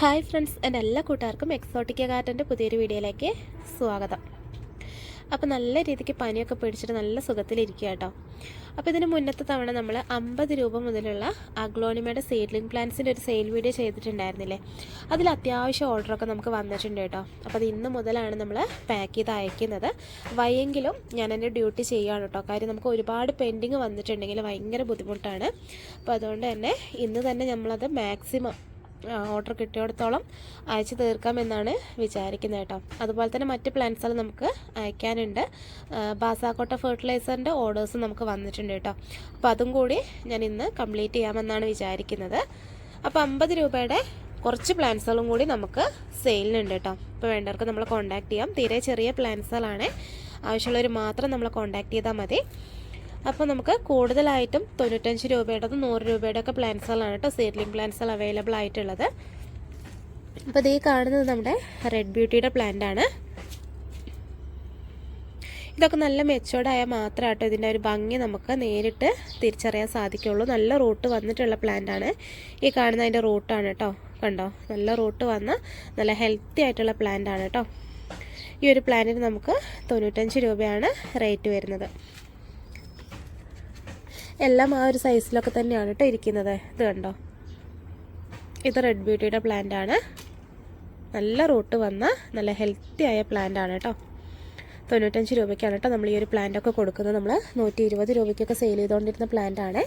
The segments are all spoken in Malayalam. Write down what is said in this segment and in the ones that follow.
ഹായ് ഫ്രണ്ട്സ് എന്റെ എല്ലാ കൂട്ടുകാർക്കും എക്സോട്ടിക്ക ഗാർഡന്റെ പുതിയൊരു വീഡിയോയിലേക്ക് സ്വാഗതം. അപ്പോൾ നല്ല രീതിക്ക് പനിയൊക്കെ പിടിച്ചിട്ട് നല്ല സുഖത്തിലിരിക്കുക കേട്ടോ. അപ്പോൾ ഇതിന് മുന്നത്തെ തവണ നമ്മൾ അമ്പത് രൂപ മുതലുള്ള അഗ്ലോണിമയുടെ സീഡ്ലിംഗ് പ്ലാന്റ്സിന്റെ ഒരു സെയിൽ വീഡിയോ ചെയ്തിട്ടുണ്ടായിരുന്നില്ലേ? അതിൽ അത്യാവശ്യം ഓർഡറൊക്കെ നമുക്ക് വന്നിട്ടുണ്ട് കേട്ടോ. അപ്പോൾ അത് ഇന്ന് മുതലാണ് നമ്മൾ പാക്ക് ചെയ്ത് അയക്കുന്നത്. വയ്യെങ്കിലും ഞാൻ എന്റെ ഡ്യൂട്ടി ചെയ്യുകയാണ് കേട്ടോ. കാര്യം നമുക്ക് ഒരുപാട് പെൻഡിങ് വന്നിട്ടുണ്ടെങ്കിൽ ഭയങ്കര ബുദ്ധിമുട്ടാണ്. അപ്പോൾ അതുകൊണ്ട് തന്നെ ഇന്ന് തന്നെ നമ്മളത് മാക്സിമം ഓർഡർ കിട്ടിയിടത്തോളം അയച്ചു തീർക്കാമെന്നാണ് വിചാരിക്കുന്നത് കേട്ടോ. അതുപോലെ തന്നെ മറ്റ് പ്ലാന്റ്സുകൾ നമുക്ക് അയക്കാനുണ്ട്. ബാസാക്കോട്ട ഫെർട്ടിലൈസറിന്റെ ഓർഡേഴ്സ് നമുക്ക് വന്നിട്ടുണ്ട് കേട്ടോ. അപ്പോൾ അതും കൂടി ഞാൻ ഇന്ന് കംപ്ലീറ്റ് ചെയ്യാമെന്നാണ് വിചാരിക്കുന്നത്. അപ്പോൾ അമ്പത് രൂപയുടെ കുറച്ച് പ്ലാന്റ്സുകളും കൂടി നമുക്ക് സെയിലിനുണ്ട് കേട്ടോ. ഇപ്പോൾ വേണ്ടവർക്ക് നമ്മൾ കോൺടാക്ട് ചെയ്യാം. തീരെ ചെറിയ പ്ലാന്റ്സുകളാണ് ആവശ്യമുള്ളവർ മാത്രം നമ്മൾ കോൺടാക്ട് ചെയ്താൽ മതി. അപ്പോൾ നമുക്ക് കൂടുതലായിട്ടും തൊണ്ണൂറ്റഞ്ച് രൂപയുടേതും നൂറ് രൂപയുടെ ഒക്കെ പ്ലാന്റ്സുകളാണ് കേട്ടോ. സീഡ്ലിംഗ് പ്ലാന്റ്സുകൾ അവൈലബിൾ ആയിട്ടുള്ളത്. അപ്പോൾ ഇത് ഈ കാണുന്നത് നമ്മുടെ റെഡ് ബ്യൂട്ടിയുടെ പ്ലാന്റ് ആണ്. ഇതൊക്കെ നല്ല മെച്ചോർഡായാൽ മാത്രമേ കേട്ടോ ഇതിന്റെ ഒരു ഭംഗി നമുക്ക് നേരിട്ട് തിരിച്ചറിയാൻ സാധിക്കുള്ളൂ. നല്ല റൂട്ട് വന്നിട്ടുള്ള പ്ലാന്റ് ആണ്. ഈ കാണുന്ന അതിന്റെ റൂട്ടാണ് കേട്ടോ. കണ്ടോ? നല്ല റൂട്ട് വന്ന നല്ല ഹെൽത്തി ആയിട്ടുള്ള പ്ലാന്റ് ആണ് കേട്ടോ. ഈ ഒരു പ്ലാന്റിന് നമുക്ക് തൊണ്ണൂറ്റഞ്ച് രൂപയാണ് റേറ്റ് വരുന്നത്. എല്ലാം ആ ഒരു സൈസിലൊക്കെ തന്നെയാണ് കേട്ടോ ഇരിക്കുന്നത്. ഇത് കണ്ടോ? ഇത് റെഡ് ബ്യൂട്ടിയുടെ പ്ലാന്റ് ആണ്. നല്ല റൂട്ട് വന്ന നല്ല ഹെൽത്തി ആയ പ്ലാന്റ് ആണ് കേട്ടോ തൊണ്ണൂറ്റഞ്ച് രൂപയ്ക്കാണ് കേട്ടോ നമ്മൾ ഈ ഒരു പ്ലാന്റ് ഒക്കെ കൊടുക്കുന്നത്. നമ്മൾ നൂറ്റി ഇരുപത് രൂപയ്ക്കൊക്കെ സെയിൽ ചെയ്തുകൊണ്ടിരുന്ന പ്ലാന്റ് ആണ്.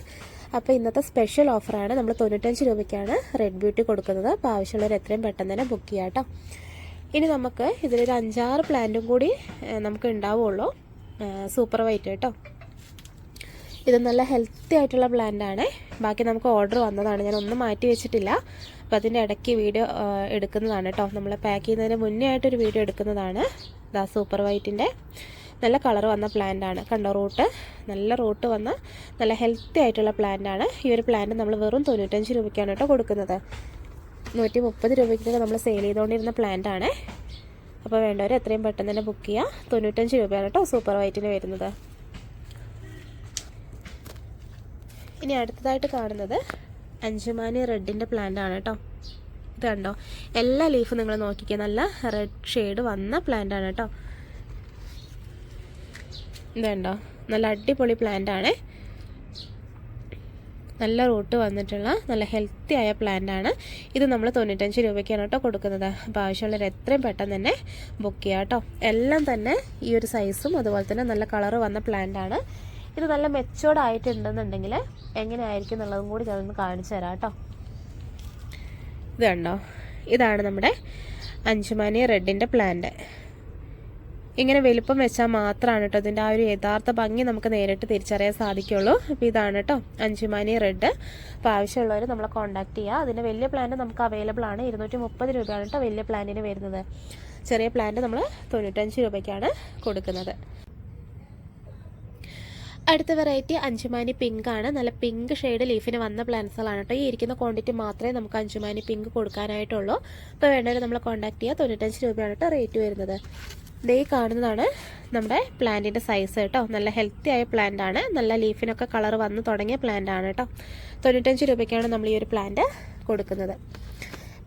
അപ്പോൾ ഇന്നത്തെ സ്പെഷ്യൽ ഓഫറാണ് നമ്മൾ തൊണ്ണൂറ്റഞ്ച് രൂപയ്ക്കാണ് റെഡ് ബ്യൂട്ടി കൊടുക്കുന്നത്. അപ്പോൾ ആവശ്യമുള്ളവർ എത്രയും പെട്ടെന്ന് തന്നെ ബുക്ക് ചെയ്യാം കേട്ടോ ഇനി നമുക്ക് ഇതിലൊരു അഞ്ചാറ് പ്ലാന്റും കൂടി നമുക്ക് ഉണ്ടാവുള്ളൂ. സൂപ്പർ വൈറ്റ് കേട്ടോ ഇത് നല്ല ഹെൽത്തി ആയിട്ടുള്ള പ്ലാന്റ് ആണ്. ബാക്കി നമുക്ക് ഓർഡർ വന്നതാണ്. ഞാൻ ഒന്നും മാറ്റി വെച്ചിട്ടില്ല. അപ്പോൾ അതിന്റെ ഇടയ്ക്ക് വീഡിയോ എടുക്കുന്നതാണ് കേട്ടോ നമ്മൾ പാക്ക് ചെയ്യുന്നതിന് മുന്നേ ആയിട്ടൊരു വീഡിയോ എടുക്കുന്നതാണ്. ദാ സൂപ്പർ വൈറ്റിന്റെ നല്ല കളർ വന്ന പ്ലാന്റ് ആണ്. കണ്ടോ റൂട്ട് നല്ല റൂട്ട് വന്ന നല്ല ഹെൽത്തി ആയിട്ടുള്ള പ്ലാന്റ് ആണ്. ഈ ഒരു പ്ലാന്റ് നമ്മൾ വെറും തൊണ്ണൂറ്റഞ്ച് രൂപയ്ക്കാണ് കേട്ടോ കൊടുക്കുന്നത്. നൂറ്റി മുപ്പത് രൂപയ്ക്കൊക്കെ നമ്മൾ സെയിൽ ചെയ്തുകൊണ്ടിരുന്ന പ്ലാന്റ് ആണ്. അപ്പോൾ വേണ്ടവർ എത്രയും പെട്ടെന്ന് തന്നെ ബുക്ക് ചെയ്യുക തൊണ്ണൂറ്റഞ്ച് രൂപയാണ് കേട്ടോ സൂപ്പർ വൈറ്റിന് വരുന്നത്. ഇനി അടുത്തതായിട്ട് കാണുന്നത് അഞ്ചുമാനി റെഡിന്റെ പ്ലാന്റ് ആണ് കേട്ടോ. ഇത് കണ്ടോ? എല്ലാ ലീഫും നിങ്ങൾ നോക്കിക്കുക നല്ല റെഡ് ഷെയ്ഡ് വന്ന പ്ലാന്റ് ആണ് കേട്ടോ. ഇത് കണ്ടോ? നല്ല അടിപൊളി പ്ലാന്റ് ആണ്. നല്ല റൂട്ട് വന്നിട്ടുള്ള നല്ല ഹെൽത്തി ആയ പ്ലാന്റ് ആണ്. ഇത് നമ്മൾ തൊണ്ണൂറ്റഞ്ച് രൂപയ്ക്കാണ് കേട്ടോ കൊടുക്കുന്നത്. അപ്പോൾ ആവശ്യമുള്ളവർ എത്രയും പെട്ടെന്ന് തന്നെ ബുക്ക് ചെയ്യാം കേട്ടോ. എല്ലാം തന്നെ ഈ ഒരു സൈസും അതുപോലെ തന്നെ നല്ല കളറ് വന്ന പ്ലാന്റ് ആണ്. ഇത് നല്ല മെച്ചോർഡ് ആയിട്ടുണ്ടെന്നുണ്ടെങ്കിൽ എങ്ങനെയായിരിക്കും എന്നുള്ളതും കൂടി ഞാനൊന്ന് കാണിച്ചു തരാം കേട്ടോ. ഇത് കണ്ടോ? ഇതാണ് നമ്മുടെ അഞ്ചുമാനി റെഡിന്റെ പ്ലാന്റ് ഇങ്ങനെ വലുപ്പം വെച്ചാൽ മാത്രമാണ് കേട്ടോ ഇതിന്റെ ആ ഒരു യഥാർത്ഥ ഭംഗി നമുക്ക് നേരിട്ട് തിരിച്ചറിയാൻ സാധിക്കുള്ളൂ. അപ്പോൾ ഇതാണ് കേട്ടോ അഞ്ചുമാനി റെഡ് അപ്പോൾ ആവശ്യമുള്ളവർ നമ്മളെ കോൺടാക്ട് ചെയ്യുക അതിന്റെ വലിയ പ്ലാന്റ് നമുക്ക് അവൈലബിൾ ആണ്. ഇരുന്നൂറ്റി മുപ്പത് രൂപയാണ് കേട്ടോ വലിയ പ്ലാന്റിന് വരുന്നത്. ചെറിയ പ്ലാന്റ് നമ്മൾ തൊണ്ണൂറ്റഞ്ച് രൂപയ്ക്കാണ് കൊടുക്കുന്നത്. അടുത്ത വെറൈറ്റി അഞ്ചുമാനി പിങ്ക് ആണ്. നല്ല പിങ്ക് ഷെയ്ഡ് ലീഫിന് വന്ന പ്ലാന്റ്സുകളാണ് കേട്ടോ. ഈ ഇരിക്കുന്ന ക്വാണ്ടിറ്റി മാത്രമേ നമുക്ക് അഞ്ചുമാനി പിങ്ക് കൊടുക്കാനായിട്ടുള്ളൂ. അപ്പോൾ വേണ്ടവർ നമ്മൾ കോൺടാക്ട് ചെയ്യുക തൊണ്ണൂറ്റഞ്ച് രൂപയാണ് കേട്ടോ റേറ്റ് വരുന്നത്. ദേ കാണുന്നതാണ് നമ്മുടെ പ്ലാന്റിന്റെ സൈസ് കേട്ടോ. നല്ല ഹെൽത്തി ആയ പ്ലാന്റ് ആണ്. നല്ല ലീഫിനൊക്കെ കളർ വന്ന് തുടങ്ങിയ പ്ലാന്റ് ആണ് കേട്ടോ. തൊണ്ണൂറ്റഞ്ച് രൂപയ്ക്കാണ് നമ്മൾ ഈ ഒരു പ്ലാന്റ് കൊടുക്കുന്നത്.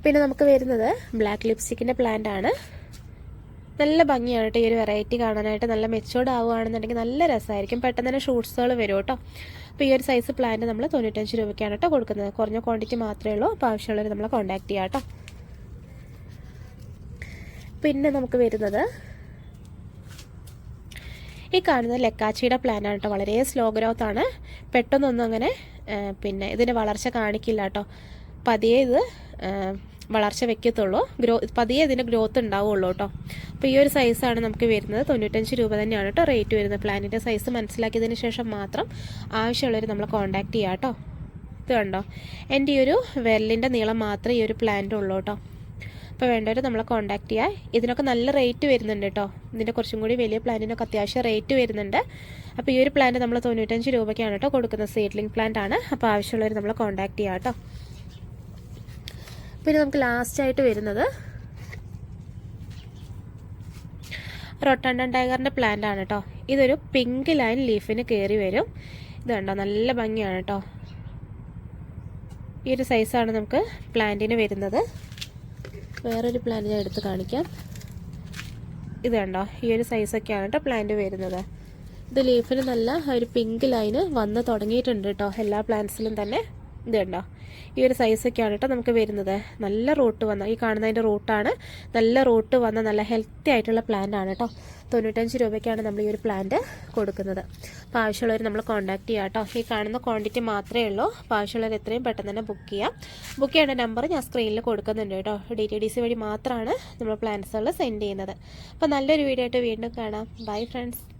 പിന്നെ നമുക്ക് വരുന്നത് ബ്ലാക്ക് ലിപ്സ്റ്റിക്കിന്റെ പ്ലാന്റ് ആണ്. നല്ല ഭംഗിയാണ് ഈ ഒരു വെറൈറ്റി കാണാനായിട്ട്. നല്ല മെച്ചോർഡ് ആവുകയാണെന്നുണ്ടെങ്കിൽ നല്ല രസമായിരിക്കും. പെട്ടെന്ന് തന്നെ ഷൂട്ട്സുകൾ വരും കേട്ടോ. അപ്പോൾ ഈ ഒരു സൈസ് പ്ലാന്റ് നമ്മൾ തൊണ്ണൂറ്റഞ്ച് രൂപയ്ക്കാണ് കേട്ടോ കൊടുക്കുന്നത്. കുറഞ്ഞ ക്വാണ്ടിറ്റി മാത്രമേ ഉള്ളൂ. അപ്പോൾ ആവശ്യമുള്ളവർ നമ്മളെ കോൺടാക്ട് ചെയ്യാം കേട്ടോ. പിന്നെ നമുക്ക് വരുന്നത് ഈ കാണുന്നത് ലെക്കാച്ചിയുടെ പ്ലാനാണ് കേട്ടോ. വളരെ സ്ലോ ഗ്രോത്ത് ആണ്. പെട്ടെന്നൊന്നും അങ്ങനെ പിന്നെ ഇതിന്റെ വളർച്ച കാണിക്കില്ല കേട്ടോ. പതിയെ ഇത് വളർച്ച വെക്കത്തുള്ളൂ. ഗ്രോ പതിയെ ഇതിന്റെ ഗ്രോത്ത് ഉണ്ടാവുള്ളൂ കേട്ടോ അപ്പോൾ ഈ ഒരു സൈസാണ് നമുക്ക് വരുന്നത്. തൊണ്ണൂറ്റഞ്ച് രൂപ തന്നെയാണ് കേട്ടോ റേറ്റ് വരുന്നത്. പ്ലാനിന്റെ സൈസ് മനസ്സിലാക്കിയതിന് ശേഷം മാത്രം ആവശ്യമുള്ളവർ നമ്മൾ കോൺടാക്റ്റ് ചെയ്യുക കേട്ടോ ഇത് കണ്ടോ? എന്റെ ഈ ഒരു വിരലിന്റെ നീളം മാത്രമേ ഈ ഒരു പ്ലാന്റ് ഉള്ളൂ കേട്ടോ അപ്പോൾ വേണ്ടവർ നമ്മളെ കോൺടാക്ട് ചെയ്യുക ഇതിനൊക്കെ നല്ല റേറ്റ് വരുന്നുണ്ട് കേട്ടോ ഇതിന്റെ കുറച്ചും കൂടി വലിയ പ്ലാന്റിനൊക്കെ അത്യാവശ്യം റേറ്റ് വരുന്നുണ്ട്. അപ്പോൾ ഈ ഒരു പ്ലാന്റ് നമ്മൾ തൊണ്ണൂറ്റഞ്ച് രൂപയ്ക്കാണ് കേട്ടോ കൊടുക്കുന്നത്. സീഡ്ലിംഗ് പ്ലാന്റ് ആണ്. അപ്പോൾ ആവശ്യമുള്ളവർ നമ്മളെ കോൺടാക്ട് ചെയ്യുക കേട്ടോ പിന്നെ നമുക്ക് ലാസ്റ്റ് ആയിട്ട് വരുന്നത് റൊട്ടാണ്ടൻ ടൈഗറിന്റെ പ്ലാന്റ് ആണ് കേട്ടോ ഇതൊരു പിങ്ക് ലൈൻ ലീഫിന് കയറി വരും. ഇത് കണ്ടോ? നല്ല ഭംഗിയാണ് കേട്ടോ ഈ ഒരു സൈസാണ് നമുക്ക് പ്ലാന്റിന് വരുന്നത്. വേറൊരു പ്ലാന്റ് ഞാൻ എടുത്ത് കാണിക്കാം. ഇത് കണ്ടോ? ഈ ഒരു സൈസൊക്കെയാണ് കേട്ടോ പ്ലാന്റ് വരുന്നത്. ഇത് ലീഫിന് നല്ല ഒരു പിങ്ക് ലൈന് വന്ന് തുടങ്ങിയിട്ടുണ്ട് കേട്ടോ എല്ലാ പ്ലാന്റ്സിലും തന്നെ. ഇത് കണ്ടോ ഈ ഒരു സൈസൊക്കെയാണ് കേട്ടോ നമുക്ക് വരുന്നത്. നല്ല റൂട്ട് വന്ന ഈ കാണുന്നതിന്റെ റൂട്ടാണ് നല്ല റൂട്ട് വന്ന നല്ല ഹെൽത്തി ആയിട്ടുള്ള പ്ലാന്റ് ആണ് കേട്ടോ. തൊണ്ണൂറ്റഞ്ച് രൂപയ്ക്കാണ് നമ്മൾ ഈ ഒരു പ്ലാന്റ് കൊടുക്കുന്നത്. അപ്പോൾ ആവശ്യമുള്ളവർ നമ്മൾ കോൺടാക്ട് ചെയ്യുക കേട്ടോ. ഈ കാണുന്ന ക്വാണ്ടിറ്റി മാത്രമേ ഉള്ളൂ. അപ്പോൾ ആവശ്യമുള്ളവർ എത്രയും പെട്ടെന്ന് തന്നെ ബുക്ക് ചെയ്യാം. ബുക്ക് ചെയ്യേണ്ട നമ്പർ ഞാൻ സ്ക്രീനിൽ കൊടുക്കുന്നുണ്ട് കേട്ടോ. ഡി ടി ഡി സി വഴി മാത്രമാണ് നമ്മൾ പ്ലാന്റ്സുകൾ സെൻഡ് ചെയ്യുന്നത്. അപ്പോൾ നല്ലൊരു വീഡിയോ ആയിട്ട് വീണ്ടും കാണാം. Bye friends